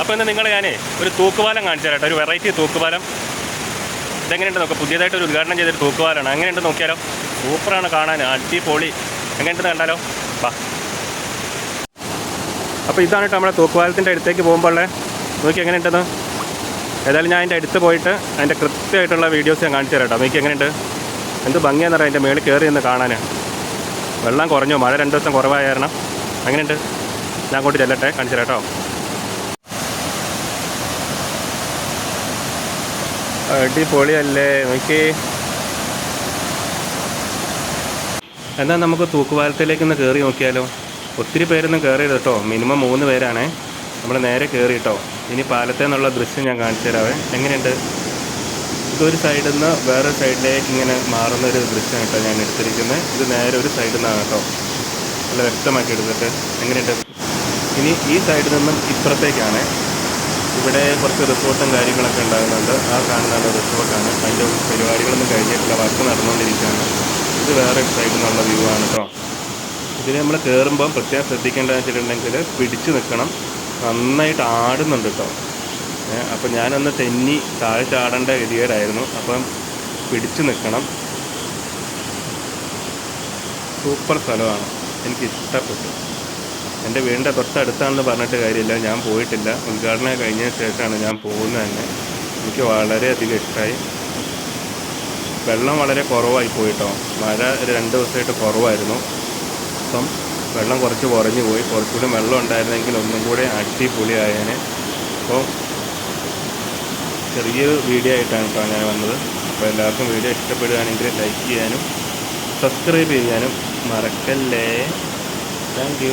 അപ്പോൾ ഇന്ന് നിങ്ങൾ ഞാനേ ഒരു തൂക്കുപാലം കാണിച്ചു തരാം ഒരു വെറൈറ്റി തൂക്കുപാലം. ഇതെങ്ങനെയുണ്ട് നോക്കാം. പുതിയതായിട്ട് ഒരു ഉദ്ഘാടനം ചെയ്തൊരു തൂക്കുപാലമാണ് എങ്ങനെയുണ്ട് നോക്കിയാലോ. സൂപ്പറാണ് കാണാൻ. അടിപൊളി. എങ്ങനെയുണ്ടെന്ന് കണ്ടാലോ. വാ. അപ്പോൾ ഇതാണ് കേട്ടോ നമ്മുടെ തൂക്കുപാലത്തിന്റെ അടുത്തേക്ക് പോകുമ്പോൾ നോക്കി എങ്ങനെയുണ്ടെന്ന്. ഏതായാലും ഞാൻ അതിന്റെ അടുത്ത് പോയിട്ട് അതിന്റെ കൃത്യമായിട്ടുള്ള വീഡിയോസ് ഞാൻ കാണിച്ചു തരാം കേട്ടോ നോക്കി എങ്ങനെയുണ്ട്. എന്ത് ഭംഗിയാന്ന് പറയാം അതിന്റെ മേളിൽ കയറി എന്ന് കാണാൻ. വെള്ളം കുറഞ്ഞു. മഴ രണ്ട് ദിവസം കുറവായ കാരണം. അങ്ങനെയുണ്ട് ഞാൻ അങ്ങോട്ട് ചെല്ലട്ടെ. കാണിച്ചു തരാം കേട്ടോ അടിപൊളിയല്ലേ നോക്കി എന്നാൽ നമുക്ക് തൂക്കുപാലത്തിലേക്ക് ഒന്ന് കയറി നോക്കിയാലോ. ഒത്തിരി പേരൊന്നും കയറിയത് കേട്ടോ. മിനിമം മൂന്ന് പേരാണേ. നമ്മൾ നേരെ കയറി കേട്ടോ. ഇനി പാലത്തിൽ നിന്നുള്ള ദൃശ്യം ഞാൻ കാണിച്ചു തരാവേ. എങ്ങനെയുണ്ട്? ഇതൊരു സൈഡിൽ നിന്ന് വേറെ സൈഡിലേക്ക് ഇങ്ങനെ മാറുന്ന ഒരു ദൃശ്യം കേട്ടോ ഞാൻ എടുത്തിരിക്കുന്നത്. ഇത് നേരെ ഒരു സൈഡിൽ നിന്നാണ് കേട്ടോ. നല്ല വ്യക്തമാക്കി എടുത്തിട്ട്. എങ്ങനെയുണ്ട്? ഇനി ഈ സൈഡിൽ നിന്നും ഇപ്പുറത്തേക്കാണ്. ഇവിടെ കുറച്ച് റിസോർട്ടും കാര്യങ്ങളൊക്കെ ഉണ്ടാകുന്നുണ്ട്. ആ കാണുന്ന റിസോർട്ടാണ് അതിന്റെ പരിപാടികളൊന്നും കഴിഞ്ഞിട്ടില്ല. വർക്ക് നടന്നുകൊണ്ടിരിക്കുകയാണ്. ഇത് വേറെ സൈഡിൽ നിന്നുള്ള വ്യൂ ആണ് കേട്ടോ ഇതിൽ നമ്മൾ കയറുമ്പം പ്രത്യേകം ശ്രദ്ധിക്കേണ്ടതെന്ന് വെച്ചിട്ടുണ്ടെങ്കിൽ പിടിച്ചു നിൽക്കണം. നന്നായിട്ട് ആടുന്നുണ്ട് കേട്ടോ അപ്പം ഞാനൊന്ന് തെന്നി താഴെ ചാടേണ്ട ഗതികേടായിരുന്നു. അപ്പം പിടിച്ചു നിൽക്കണം. സൂപ്പർ സ്ഥലമാണ്. എനിക്ക് ഇഷ്ടപ്പെട്ടു എന്റെ വീടിന്റെ തൊട്ടടുത്താണെന്ന് പറഞ്ഞിട്ട് കാര്യമില്ല. ഞാൻ പോയിട്ടില്ല. ഉദ്ഘാടനം കഴിഞ്ഞ ശേഷമാണ് ഞാൻ പോകുന്നത് തന്നെ. എനിക്ക് വളരെയധികം ഇഷ്ടമായി വെള്ളം വളരെ കുറവായി പോയിട്ടോ. മഴ രണ്ട് ദിവസമായിട്ട് കുറവായിരുന്നു. അപ്പം വെള്ളം കുറച്ച് കുറഞ്ഞു പോയി. കുറച്ചുകൂടി വെള്ളം ഉണ്ടായിരുന്നെങ്കിൽ ഒന്നും കൂടെ അടിപൊളിയായേനെ. അപ്പോൾ ചെറിയൊരു വീഡിയോ ആയിട്ടാണ് കേട്ടോ ഞാൻ വന്നത്. അപ്പോൾ എല്ലാവർക്കും വീഡിയോ ഇഷ്ടപ്പെടുകയാണെങ്കിൽ ലൈക്ക് ചെയ്യാനും സബ്സ്ക്രൈബ് ചെയ്യാനും മറക്കല്ലേ. താങ്ക്